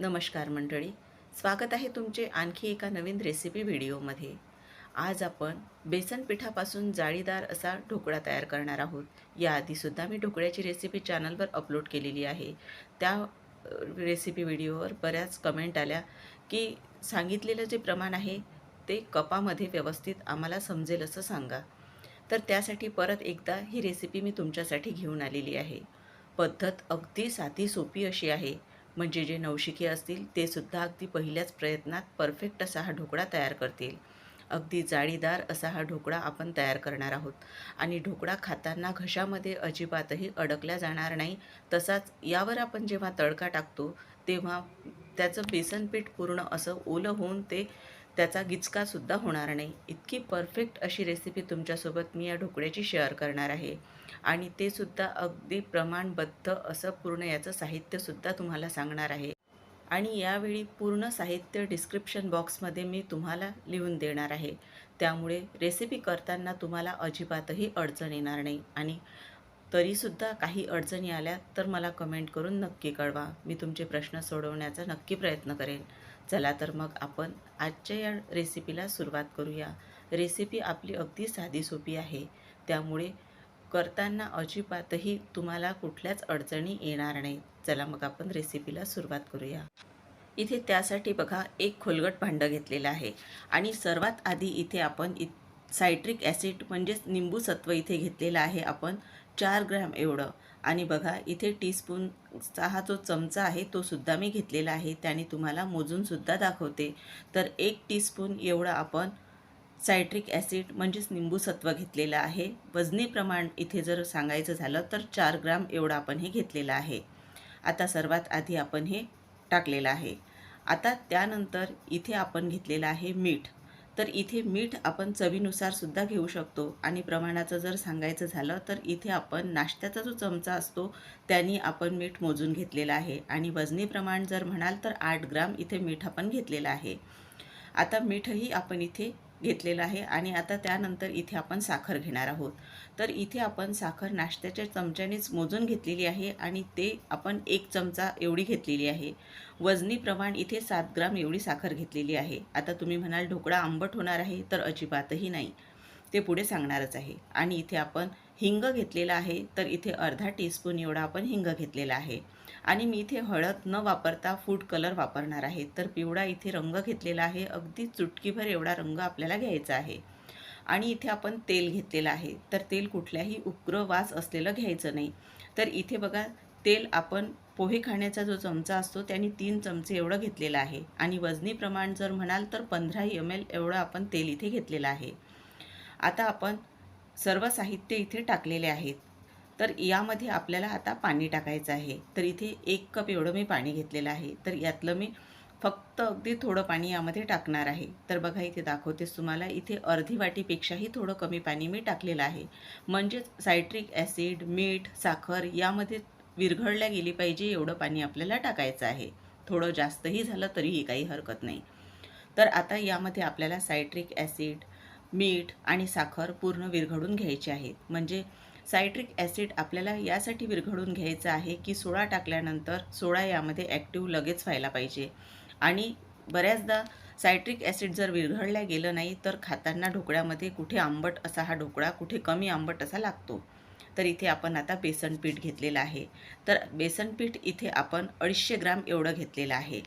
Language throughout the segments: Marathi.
नमस्कार मंडळी. स्वागत आहे तुमचे आणखी एका नवीन रेसिपी व्हिडिओमध्ये. आज आपण बेसन पिठापासून जाळीदार असा ढोकळा तयार करणार आहोत. याआधीसुद्धा मी ढोकळ्याची रेसिपी चॅनलवर अपलोड केलेली आहे. त्या रेसिपी व्हिडिओवर बऱ्याच कमेंट आल्या की सांगितलेलं जे प्रमाण आहे ते कपामध्ये व्यवस्थित आम्हाला समजेल असं सांगा. तर त्यासाठी परत एकदा ही रेसिपी मी तुमच्यासाठी घेऊन आलेली आहे. पद्धत अगदी साधी सोपी अशी आहे. म्हणजे जे नवशिके असतील ते सुद्धा अगदी पहिल्याच प्रयत्नात परफेक्ट असा हा ढोकळा तयार करतील. अगदी जाळीदार असा हा ढोकळा आपण तयार करणार आहोत. आणि ढोकळा खाताना घशामध्ये अजिबातही अडकला जाणार नाही. तसाच यावर आपण जेव्हा तडका टाकतो तेव्हा त्याचं बेसनपीठ पूर्ण असं ओलं होऊन ते त्याचा गिचकासुद्धा होणार नाही. इतकी परफेक्ट अशी रेसिपी तुमच्यासोबत मी या ढोकळ्याची शेअर करणार आहे. आणि ते सुद्धा अगदी प्रमाणबद्ध असं पूर्ण याचं साहित्यसुद्धा तुम्हाला सांगणार आहे. आणि यावेळी पूर्ण साहित्य डिस्क्रिप्शन बॉक्समध्ये मी तुम्हाला लिहून देणार आहे. त्यामुळे रेसिपी करताना तुम्हाला अजिबातही अडचण येणार नाही. आणि तरीसुद्धा काही अडचणी आल्या तर मला कमेंट करून नक्की कळवा. मी तुमचे प्रश्न सोडवण्याचा नक्की प्रयत्न करेन. चला तर मग आपण आजच्या या रेसिपीला सुरुवात करूया. रेसिपी आपली अगदी साधी सोपी आहे. त्यामुळे करताना अजिबातही तुम्हाला कुठल्याच अडचणी येणार नाही चला मग आपण रेसिपीला सुरुवात करूया. इथे त्यासाठी बघा एक खोलगट भांडं घेतलेलं आहे. आणि सर्वात आधी इथे आपण इ सायट्रिक ॲसिड म्हणजेच निंबू सत्व इथे घेतलेलं आहे आपण. चार ग्रॅम एवढं. आणि बघा इथे टीस्पूनचा हा जो चमचा आहे तो सुद्धा मी घेतलेला आहे. त्याने तुम्हाला मोजूनसुद्धा दाखवते. तर एक टीस्पून एवढं आपण सायट्रिक ॲसिड म्हणजेच निंबू सत्व घेतलेलं आहे. वजनी प्रमाण इथे जर सांगायचं झालं तर चार ग्राम एवढं आपण हे घेतलेलं आहे. आता सर्वात आधी आपण हे टाकलेलं आहे. आता त्यानंतर इथे आपण घेतलेलं आहे मीठ. तर इथे मीठ आपण चवीनुसार सुद्धा घेऊ शकतो आणि प्रमाणाचं जर सांगायचं झालं तर इथे आपण नाश्त्याचा जो चमचा असतो त्यांनी आपण मीठ मोजून घेतलेलं आहे. आणि वजनी प्रमाण जर म्हणाल तर आठ ग्राम इथे मीठ आपण घेतलेलं आहे. आता मीठही आपण इथे घेतलेलं आहे आणि आता त्यानंतर इथे आपण साखर घेणार आहोत. तर इथे आपण साखर नाश्त्याच्या चमच्यानेच मोजून घेतलेली आहे आणि ते आपण एक चमचा एवढी घेतलेली आहे. वजनी प्रमाण इथे सात ग्राम एवढी साखर घेतलेली आहे. आता तुम्ही म्हणाल ढोकळा आंबट होणार आहे तर अजिबातही नाही. ते पुढे सांगणारच आहे. आणि इथे आपण हिंग घेतलेला आहे तर इथे अर्धा टीस्पून एवढा आपण हिंग घेतलेला आहे. आणि मी इथे हळद न वापरता फूड कलर वापरणार आहे. तर पिवळा इथे रंग घेतलेला आहे. अगदी चुटकीभर एवढा रंग आपल्याला घ्यायचा आहे. आणि इथे आपण तेल घेतलेलं आहे. तर तेल कुठल्याही उग्र वास असलेलं घ्यायचं नाही. तर इथे बघा तेल आपण पोहे खाण्याचा जो चमचा असतो त्याने तीन चमचे एवढं घेतलेलं आहे. आणि वजनी प्रमाण जर म्हणाल तर पंधरा एम एल एवढं आपण तेल इथे घेतलेलं आहे. आता आपण सर्व साहित्य इथे टाकलेले आहेत. तर यामध्ये आपल्याला आता पाणी टाकायचं आहे. तर इथे एक कप एवढं मी पाणी घेतलेलं आहे. तर यातलं मी फक्त अगदी थोडं पाणी यामध्ये टाकणार आहे. तर बघा इथे दाखवतेच तुम्हाला. इथे अर्धी वाटीपेक्षाही थोडं कमी पाणी मी टाकलेलं आहे. म्हणजेच सायट्रिक ॲसिड मीठ साखर यामध्ये विरघळल्या गेली पाहिजे एवढं पाणी आपल्याला टाकायचं आहे. थोडं जास्तही झालं तरीही काही हरकत नाही. तर आता यामध्ये आपल्याला सायट्रिक ॲसिड मीठ आणि साखर पूर्ण विरघळून घ्यायचे आहेत म्हणजे सायट्रिक ॲसिड आपल्याला यासाठी विरघळून घ्यायचं आहे की सोडा टाकल्यानंतर सोडा यामध्ये ॲक्टिव्ह लगेच व्हायला पाहिजे. आणि बऱ्याचदा सायट्रिक ॲसिड जर विरघळल्या गेलं नाही तर खाताना ढोकळ्यामध्ये कुठे आंबट असा हा ढोकळा कुठे कमी आंबट असा लागतो. तर इथे आपण आता बेसन पीठ घेतलेलं आहे. तर बेसन पीठ इथे आपण अडीचशे ग्राम एवढं घेतलेलं आहे.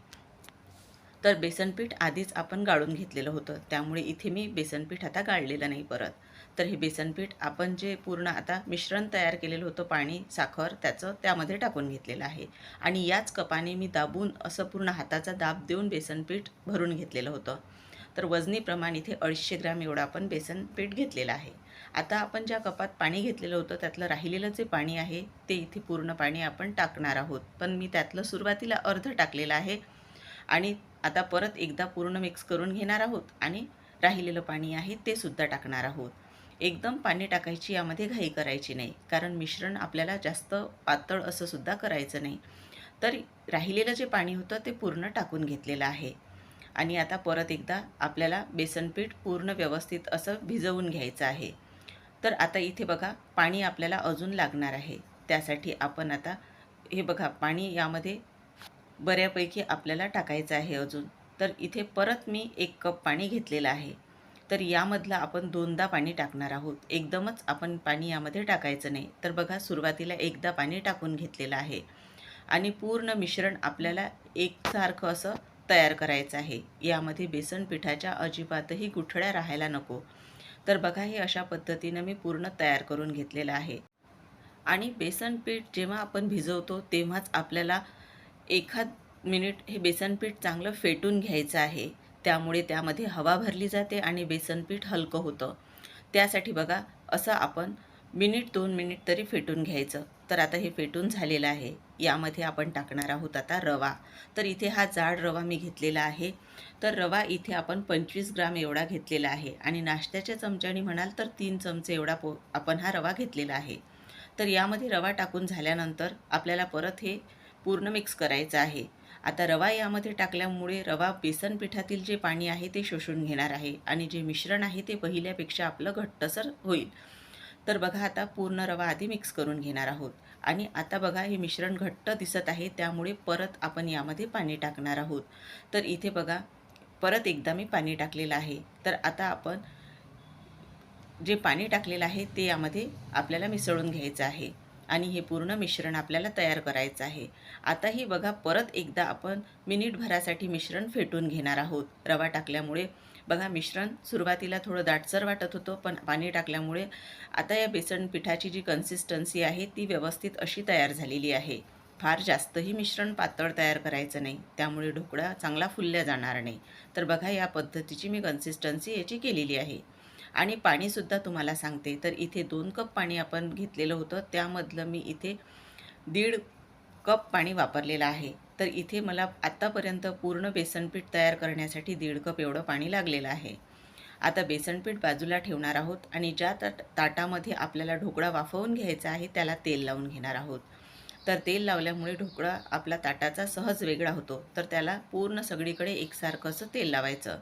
तर बेसनपीठ आधीच आपण गाळून घेतलेलं होतं. त्यामुळे इथे मी बेसनपीठ आता गाळलेलं नाही परत. तर हे बेसनपीठ आपण जे पूर्ण आता मिश्रण तयार केलेलं होतं पाणी साखर त्याचं त्यामध्ये टाकून घेतलेलं आहे. आणि याच कपाने मी दाबून असं पूर्ण हाताचा दाब देऊन बेसनपीठ भरून घेतलेलं होतं. तर वजनी प्रमाण इथे अडीचशे ग्रॅम एवढं आपण बेसन पीठ घेतलेलं आहे. आता आपण ज्या कपात पाणी घेतलेलं होतं त्यातलं राहिलेलं जे पाणी आहे ते इथे पूर्ण पाणी आपण टाकणार आहोत. पण मी त्यातलं सुरुवातीला अर्ध टाकलेलं आहे. आणि आता परत एकदा पूर्ण मिक्स करून घेणार आहोत आणि राहिलेलं पाणी आहे ते सुद्धा टाकणार आहोत. एकदम पाणी टाकायची यामध्ये घाई करायची नाही कारण मिश्रण आपल्याला जास्त पातळ असं सुद्धा करायचं नाही. तर राहिलेलं जे पाणी होतं ते पूर्ण टाकून घेतलेलं आहे. आणि आता परत एकदा आपल्याला बेसनपीठ पूर्ण व्यवस्थित असं भिजवून घ्यायचं आहे. तर आता इथे बघा पाणी आपल्याला अजून लागणार आहे. त्यासाठी आपण आता हे बघा पाणी यामध्ये बऱ्यापैकी आपल्याला टाकायचं आहे अजून. तर इथे परत मी एक कप पाणी घेतलेलं आहे. तर यामधलं आपण दोनदा पाणी टाकणार आहोत. एकदमच आपण पाणी यामध्ये टाकायचं नाही. तर बघा सुरुवातीला एकदा पाणी टाकून घेतलेलं आहे. आणि पूर्ण मिश्रण आपल्याला एकसारखं असं तयार करायचं आहे. यामध्ये बेसन पिठाच्या अजिबातही गुठळ्या राहायला नको. तर बघा हे अशा पद्धतीनं मी पूर्ण तयार करून घेतलेलं आहे. आणि बेसन पीठ जेव्हा आपण भिजवतो तेव्हाच आपल्याला एखाद मिनिट हे बेसनपीठ चांगलं फेटून घ्यायचं आहे. त्यामुळे त्यामध्ये हवा भरली जाते आणि बेसनपीठ हलकं होतं. त्यासाठी बघा असं आपण मिनिट दोन मिनिट तरी फेटून घ्यायचं. तर आता हे फेटून झालेलं आहे. यामध्ये आपण टाकणार आहोत आता रवा. तर इथे हा जाड रवा मी घेतलेला आहे. तर रवा इथे आपण पंचवीस ग्राम एवढा घेतलेला आहे. आणि नाश्त्याच्या चमच्याने म्हणाल तर तीन चमचे एवढा पो आपण हा रवा घेतलेला आहे. तर यामध्ये रवा टाकून झाल्यानंतर आपल्याला परत हे पूर्ण मिक्स करायचं आहे. आता रवा यामध्ये टाकल्यामुळे रवा बेसन पिठातील जे पाणी आहे ते शोषून घेणार आहे आणि जे मिश्रण आहे ते पहिल्यापेक्षा आपलं घट्टसर होईल. तर बघा आता पूर्ण रवा आधी मिक्स करून घेणार आहोत. आणि आता बघा हे मिश्रण घट्ट दिसत आहे त्यामुळे परत आपण यामध्ये पाणी टाकणार आहोत. तर इथे बघा परत एकदा मी पाणी टाकलेलं आहे. तर आता आपण जे पाणी टाकलेलं आहे ते यामध्ये आपल्याला मिसळून घ्यायचं आहे. आणि हे पूर्ण मिश्रण आपल्याला तयार करायचं आहे. आता ही बघा परत एकदा आपण मिनिटभरासाठी मिश्रण फेटून घेणार आहोत. रवा टाकल्यामुळे बघा मिश्रण सुरुवातीला थोडं दाटसर वाटत होतं पण पाणी टाकल्यामुळे आता या बेसन पिठाची जी कन्सिस्टन्सी आहे ती व्यवस्थित अशी तयार झालेली आहे. फार जास्तही मिश्रण पातळ तयार करायचं नाही. त्यामुळे ढोकळा चांगला फुलल्या जाणार नाही. तर बघा या पद्धतीची मी कन्सिस्टन्सी याची केलेली आहे. आणि पाणीसुद्धा तुम्हाला सांगते. तर इथे दोन कप पाणी आपण घेतलेलं होतं. त्यामधलं मी इथे दीड कप पाणी वापरलेलं आहे. तर इथे मला आत्तापर्यंत पूर्ण बेसनपीठ तयार करण्यासाठी दीड कप एवढं पाणी लागलेलं आहे. आता बेसनपीठ बाजूला ठेवणार आहोत आणि ज्या ताट ताटामध्ये आपल्याला ढोकळा वाफवून घ्यायचा आहे त्याला तेल लावून घेणार आहोत. तर तेल लावल्यामुळे ढोकळा आपला ताटाचा सहज वेगळा होतो. तर त्याला पूर्ण सगळीकडे एकसारखं असं तेल लावायचं.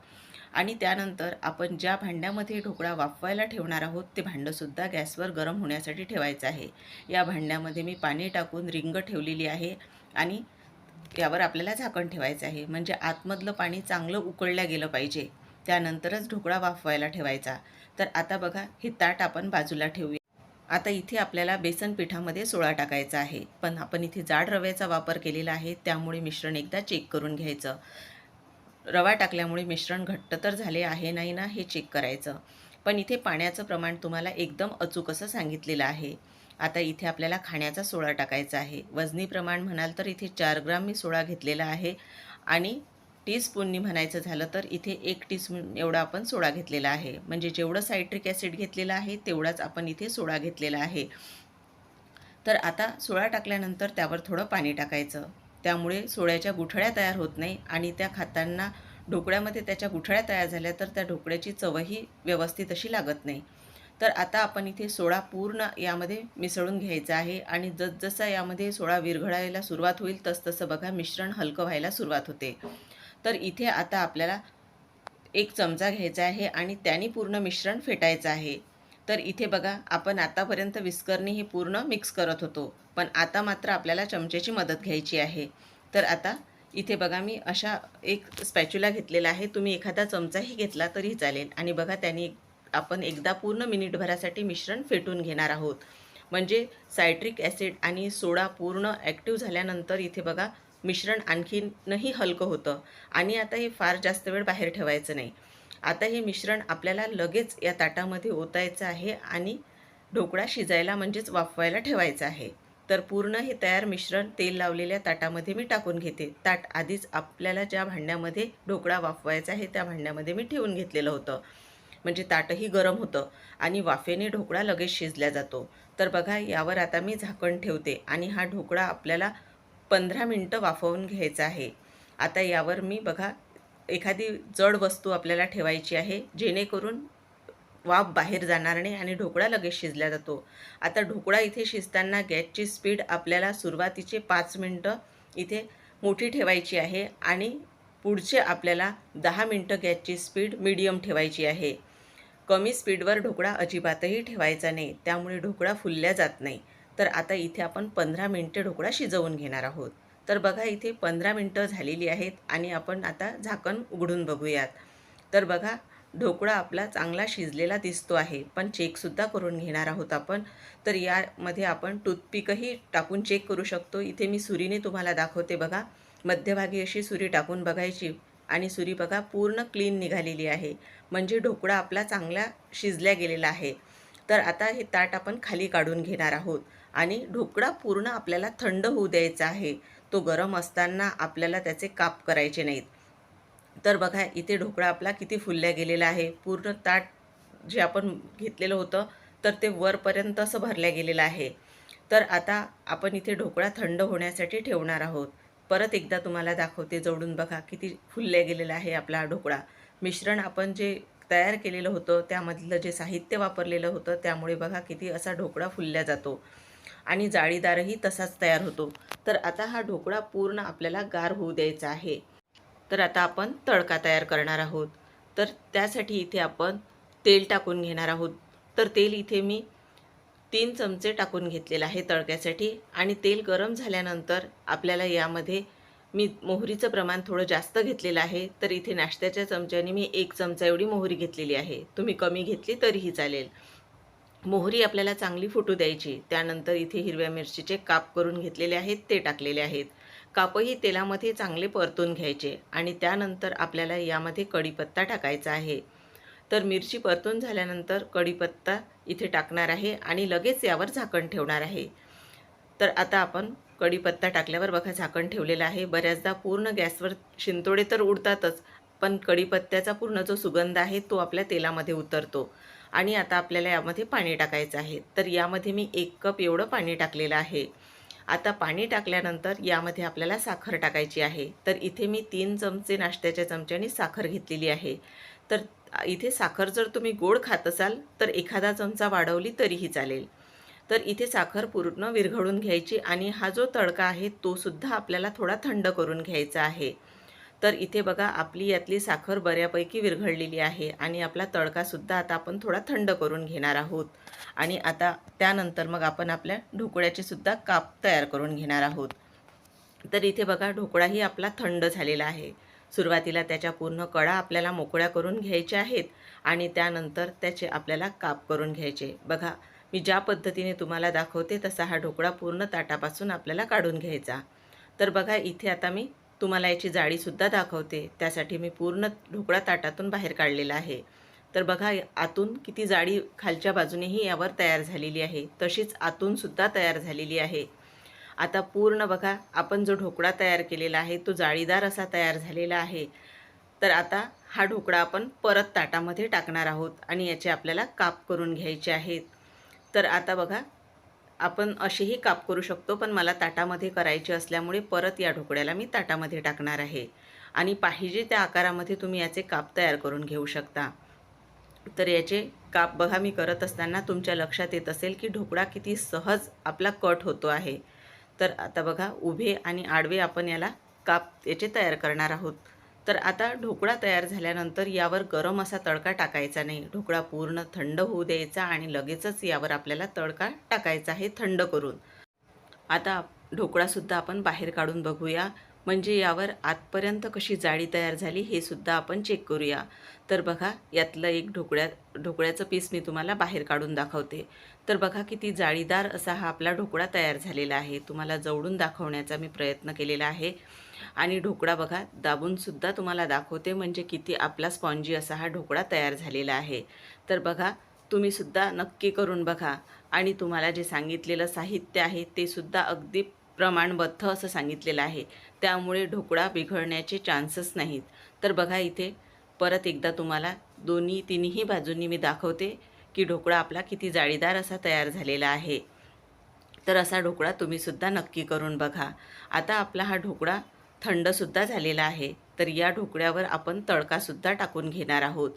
आणि त्यानंतर आपण ज्या भांड्यामध्ये ढोकळा वाफवायला ठेवणार आहोत ते भांडंसुद्धा गॅसवर गरम होण्यासाठी ठेवायचं आहे. या भांड्यामध्ये मी पाणी टाकून रिंग ठेवलेली आहे आणि यावर आपल्याला झाकण ठेवायचं आहे. म्हणजे आतमधलं पाणी चांगलं उकळल्या गेलं पाहिजे. त्यानंतरच ढोकळा वाफवायला ठेवायचा. तर आता बघा हे ताट आपण बाजूला ठेवूया. आता इथे आपल्याला बेसन पिठामध्ये सोळा टाकायचा आहे. पण आपण इथे जाड रव्याचा वापर केलेला आहे त्यामुळे मिश्रण एकदा चेक करून घ्यायचं. रवा टाकल्यामुळे मिश्रण घट्ट तर झाले आहे नाही ना हे चेक करायचं. पण इथे पाण्याचं प्रमाण तुम्हाला एकदम अचूक असं सांगितलेलं आहे. आता इथे आपल्याला खाण्याचा सोळा टाकायचा आहे. वजनी प्रमाण म्हणाल तर इथे चार ग्राम मी सोळा घेतलेला आहे. आणि टीस्पूननी म्हणायचं झालं तर इथे एक टीस्पून एवढा आपण सोडा घेतलेला आहे. म्हणजे जेवढं सायट्रिक ॲसिड घेतलेलं आहे तेवढाच आपण इथे सोडा घेतलेला आहे. तर आता सोळा टाकल्यानंतर त्यावर थोडं पाणी टाकायचं. त्यामुळे सोळ्याच्या गुठळ्या तयार होत नाही आणि त्या खाताना ढोकळ्यामध्ये त्याच्या गुठळ्या तयार झाल्या तर त्या ढोकळ्याची चवही व्यवस्थित अशी लागत नाही. तर आता आपण इथे सोळा पूर्ण यामध्ये मिसळून घ्यायचा आहे आणि जसजसा यामध्ये सोळा विरघळायला सुरुवात होईल तसतसं बघा मिश्रण हलकं व्हायला सुरुवात होते. तर इथे आता आपल्याला एक चमचा घ्यायचा आहे आणि त्याने पूर्ण मिश्रण फेटायचं आहे. तर इथे बघा आपण आतापर्यंत विस्करणी हे पूर्ण मिक्स करत होतो पण आता मात्र आपल्याला चमच्याची मदत घ्यायची आहे. तर आता इथे बघा मी अशा एक स्पॅच्युला घेतलेला आहे. तुम्ही एखादा चमचाही घेतला तरी चालेल. आणि बघा त्यांनी आपण एकदा पूर्ण मिनिटभरासाठी मिश्रण फेटून घेणार आहोत. म्हणजे सायट्रिक ॲसिड आणि सोडा पूर्ण ॲक्टिव्ह झाल्यानंतर इथे बघा मिश्रण आणखीनही हलकं होतं. आणि आता हे फार जास्त वेळ बाहेर ठेवायचं नाही. आता हे मिश्रण आपल्याला लगेच या ताटामध्ये ओतायचं आहे आणि ढोकळा शिजायला म्हणजेच वाफवायला ठेवायचं आहे. तर पूर्ण हे तयार मिश्रण तेल लावलेल्या ताटामध्ये मी टाकून घेते. ताट आधीच आपल्याला ज्या भांड्यामध्ये ढोकळा वाफवायचा आहे त्या भांड्यामध्ये मी ठेवून घेतलेलं होतं. म्हणजे ताटही गरम होतं आणि वाफेने ढोकळा लगेच शिजला जातो. तर बघा यावर आता मी झाकण ठेवते आणि हा ढोकळा आपल्याला पंधरा मिनटं वाफवून घ्यायचा आहे. आता यावर मी बघा एखादी जड वस्तू आपल्याला ठेवायची आहे जेणेकरून वाफ बाहेर जाणार नाही आणि ढोकळा लगेच शिजला जातो. आता ढोकळा इथे शिजताना गॅसची स्पीड आपल्याला सुरुवातीचे पाच मिनटं इथे मोठी ठेवायची आहे आणि पुढचे आपल्याला दहा मिनटं गॅसची स्पीड मीडियम ठेवायची आहे. कमी स्पीडवर ढोकळा अजिबातही ठेवायचा नाही त्यामुळे ढोकळा फुलल्या जात नाही. तर आता इथे आपण पंधरा मिनटे ढोकळा शिजवून घेणार आहोत. तर बघा इथे पंधरा मिनटं झालेली आहेत आणि आपण आता झाकण उघडून बघूयात. तर बघा ढोकळा आपला चांगला शिजलेला दिसतो आहे पण चेकसुद्धा करून घेणार आहोत आपण. तर यामध्ये आपण टूथपिकही टाकून चेक करू शकतो. इथे मी सुरीने तुम्हाला दाखवते बघा मध्यभागी अशी सुरी टाकून बघायची आणि सुरी बघा पूर्ण क्लीन निघालेली आहे. म्हणजे ढोकळा आपला चांगला शिजल्या गेलेला आहे. तर आता हे ताट आपण खाली काढून घेणार आहोत आणि ढोकळा पूर्ण आपल्याला थंड होऊ द्यायचा आहे. तो गरम असताना आपल्याला त्याचे काप करायचे नाहीत. तर बघा इथे ढोकळा आपला किती फुलल्या गेलेला आहे. पूर्ण ताट जे आपण घेतलेलं होतं तर ते वरपर्यंत असं भरल्या गेलेलं आहे. तर आता आपण इथे ढोकळा थंड होण्यासाठी ठेवणार आहोत. परत एकदा तुम्हाला दाखवते जवळून बघा किती फुलल्या गेलेला आहे आपला ढोकळा. मिश्रण आपण जे तयार केलेलं होतं त्यामधलं जे साहित्य वापरलेलं होतं त्यामुळे बघा किती असा ढोकळा फुलल्या जातो. आणि जाळीदारही तसाच तयार होतो. तर आता हा ढोकळा पूर्ण आपल्याला गार होऊ द्यायचा आहे. तर आता आपण तडका तयार करणार आहोत. तर त्यासाठी इथे आपण तेल टाकून घेणार आहोत. तर तेल इथे मी तीन चमचे टाकून घेतलेलं आहे तडक्यासाठी आणि तेल गरम झाल्यानंतर आपल्याला यामध्ये मी मोहरीचं प्रमाण थोडं जास्त घेतलेलं आहे. तर इथे नाश्त्याच्या चमच्याने मी एक चमचा एवढी मोहरी घेतलेली आहे. तुम्ही कमी घेतली तरीही चालेल. मोहरी आपल्याला चांगली फुटू द्यायची. त्यानंतर इथे हिरव्या मिरचीचे काप करून घेतलेले आहेत ते टाकलेले आहेत. कापही तेलामध्ये चांगले परतून घ्यायचे आणि त्यानंतर आपल्याला यामध्ये कढीपत्ता टाकायचा आहे. तर मिरची परतून झाल्यानंतर कढीपत्ता इथे टाकणार आहे आणि लगेच यावर झाकण ठेवणार आहे. तर आता आपण कढीपत्ता टाकल्यावर बघा झाकण ठेवलेलं आहे. बऱ्याचदा पूर्ण गॅसवर शिंतोडे तर उडतातच पण कढीपत्त्याचा पूर्ण जो सुगंध आहे तो आपल्या तेलामध्ये उतरतो. आणि आता आपल्याला यामध्ये पाणी टाकायचं आहे. तर यामध्ये मी एक कप एवढं पाणी टाकलेलं आहे. आता पाणी टाकल्यानंतर यामध्ये आपल्याला साखर टाकायची आहे. तर इथे मी तीन चमचे नाश्त्याच्या चमच्याने साखर घेतलेली आहे. तर इथे साखर जर तुम्ही गोड खात असाल तर एखादा चमचा वाढवली तरीही चालेल. तर इथे साखर पूर्ण विरघळून घ्यायची आणि हा जो तडका आहे तो सुद्धा आपल्याला थोडा थंड करून घ्यायचा आहे. तर इथे बघा आपली यातली साखर बऱ्यापैकी विरघळलेली आहे आणि आपला तडकासुद्धा आता आपण थोडा थंड करून घेणार आहोत. आणि आता त्यानंतर मग आपण आपल्या ढोकळ्याचे सुद्धा काप तयार करून घेणार आहोत. तर इथे बघा ढोकळाही आपला थंड झालेला आहे. सुरुवातीला त्याच्या पूर्ण कडा आपल्याला मोकळ्या करून घ्यायच्या आहेत आणि त्यानंतर त्याचे आपल्याला काप करून घ्यायचे. बघा मी ज्या पद्धतीने तुम्हाला दाखवते तसा हा ढोकळा पूर्ण ताटापासून आपल्याला काढून घ्यायचा. तर बघा इथे आता मी तुम्हाला याची जाळीसुद्धा दाखवते. त्यासाठी मी पूर्ण ढोकळा ताटातून बाहेर काढलेला आहे. तर बघा आतून किती जाळी खालच्या बाजूनेही यावर तयार झालेली आहे. तशीच आतूनसुद्धा तयार झालेली आहे. आता पूर्ण बघा आपण जो ढोकळा तयार केलेला आहे तो जाळीदार असा तयार झालेला आहे. तर आता हा ढोकळा आपण परत ताटामध्ये टाकणार आहोत आणि याचे आपल्याला काप करून घ्यायचे आहेत. तर आता बघा आपण असेही काप करू शकतो पण मला ताटामध्ये करायचे असल्यामुळे परत या ढोकळ्याला मी ताटामध्ये टाकणार आहे. आणि पाहिजे त्या आकारामध्ये तुम्ही याचे काप तयार करून घेऊ शकता. तर याचे काप बघा मी करत असताना तुमच्या लक्षात येत असेल की ढोकळा किती सहज आपला कट होतो आहे. तर आता बघा उभे आणि आडवे आपण याला काप याचे तयार करणार आहोत. तर आता ढोकळा तयार झाल्यानंतर यावर गरम असा तडका टाकायचा नाही. ढोकळा पूर्ण थंड होऊ द्यायचा आणि लगेचच यावर आपल्याला तडका टाकायचा आहे थंड करून. आता ढोकळासुद्धा आपण बाहेर काढून बघूया. म्हणजे यावर आतपर्यंत कशी जाळी तयार झाली हे सुद्धा आपण चेक करूया. तर बघा यातलं एक ढोकळ्या ढोकळ्याचं पीस मी तुम्हाला बाहेर काढून दाखवते. तर बघा किती जाळीदार असा हा आपला ढोकळा तयार झालेला आहे. तुम्हाला जवळून दाखवण्याचा मी प्रयत्न केलेला आहे. आणि ढोकळा बघा दाबूनसुद्धा तुम्हाला दाखवते म्हणजे किती आपला स्पॉन्जी असा हा ढोकळा तयार झालेला आहे. तर बघा तुम्हीसुद्धा नक्की करून बघा. आणि तुम्हाला जे सांगितलेलं साहित्य आहे ते सुद्धा अगदी प्रमाणबद्ध असं सांगितलेलं आहे. त्यामुळे ढोकळा बिघडण्याचे चान्सेस नाहीत. तर बघा इथे परत एकदा तुम्हाला दोन्ही तिन्ही बाजूंनी मी दाखवते की ढोकळा आपला किती जाळीदार असा तयार झालेला आहे. तर असा ढोकळा तुम्हीसुद्धा नक्की करून बघा. आता आपला हा ढोकळा थंडसुद्धा झालेला आहे. तर या ढोकळ्यावर आपण तडकासुद्धा टाकून घेणार आहोत.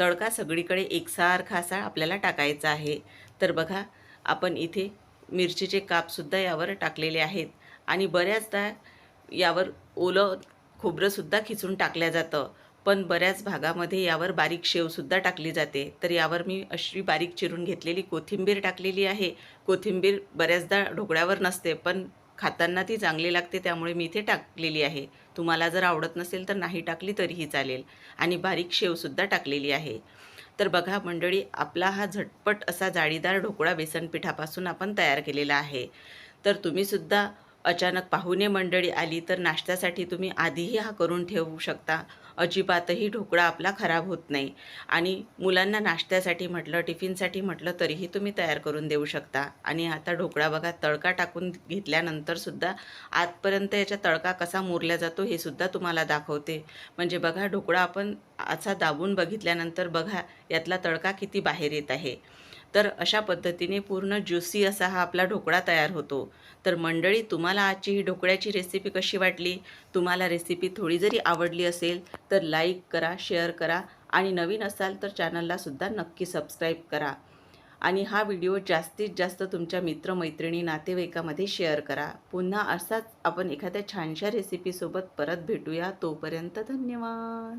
तडका सगळीकडे एकसारखा असा आपल्याला टाकायचा आहे. तर बघा आपण इथे मिरचीचे कापसुद्धा यावर टाकलेले आहेत. आणि बऱ्याचदा यावर ओलं खोबरंसुद्धा खिचून टाकल्या जातं. पण बऱ्याच भागामध्ये यावर बारीक शेवसुद्धा टाकली जाते. तर यावर मी अशी बारीक चिरून घेतलेली कोथिंबीर टाकलेली आहे. कोथिंबीर बऱ्याचदा ढोकळ्यावर नसते पण खाताना ती चांगली लागते त्यामुळे मी इथे टाकलेली आहे. तुम्हाला जर आवडत नसेल तर नाही टाकली तरीही चालेल. आणि बारीक शेवसुद्धा टाकलेली आहे. तर बघा मंडळी आपला हा झटपट असा जाळीदार ढोकळा बेसन पिठापासून आपण तयार केलेला आहे. तर तुम्हीसुद्धा अचानक पाहुणे मंडळी आली तर नाश्त्यासाठी तुम्ही आधीही हा करून ठेवू शकता. अजिबातही ढोकळा आपला खराब होत नाही. आणि मुलांना नाश्त्यासाठी म्हटलं टिफिनसाठी म्हटलं तरीही तुम्ही तयार करून देऊ शकता. आणि आता ढोकळा बघा तडका टाकून घेतल्यानंतरसुद्धा आतपर्यंत याचा तडका कसा मुरला जातो हे सुद्धा तुम्हाला दाखवते. म्हणजे बघा ढोकळा आपण असा दाबून बघितल्यानंतर बघा यातला तडका किती बाहेर येत आहे. तर अशा पद्धतीने पूर्ण ज्युसी असा हा आपला ढोकळा तयार होतो. तर मंडळी तुम्हाला आजची ही ढोकळ्याची रेसिपी कशी वाटली? तुम्हाला रेसिपी थोडी जरी आवडली असेल तर लाईक करा शेअर करा आणि नवीन असाल तर चॅनललासुद्धा नक्की सबस्क्राईब करा. आणि हा व्हिडिओ जास्तीत जास्त तुमच्या मित्रमैत्रिणी नातेवाईकामध्ये शेअर करा. पुन्हा असाच आपण एखाद्या छानशा रेसिपीसोबत परत भेटूया. तोपर्यंत धन्यवाद!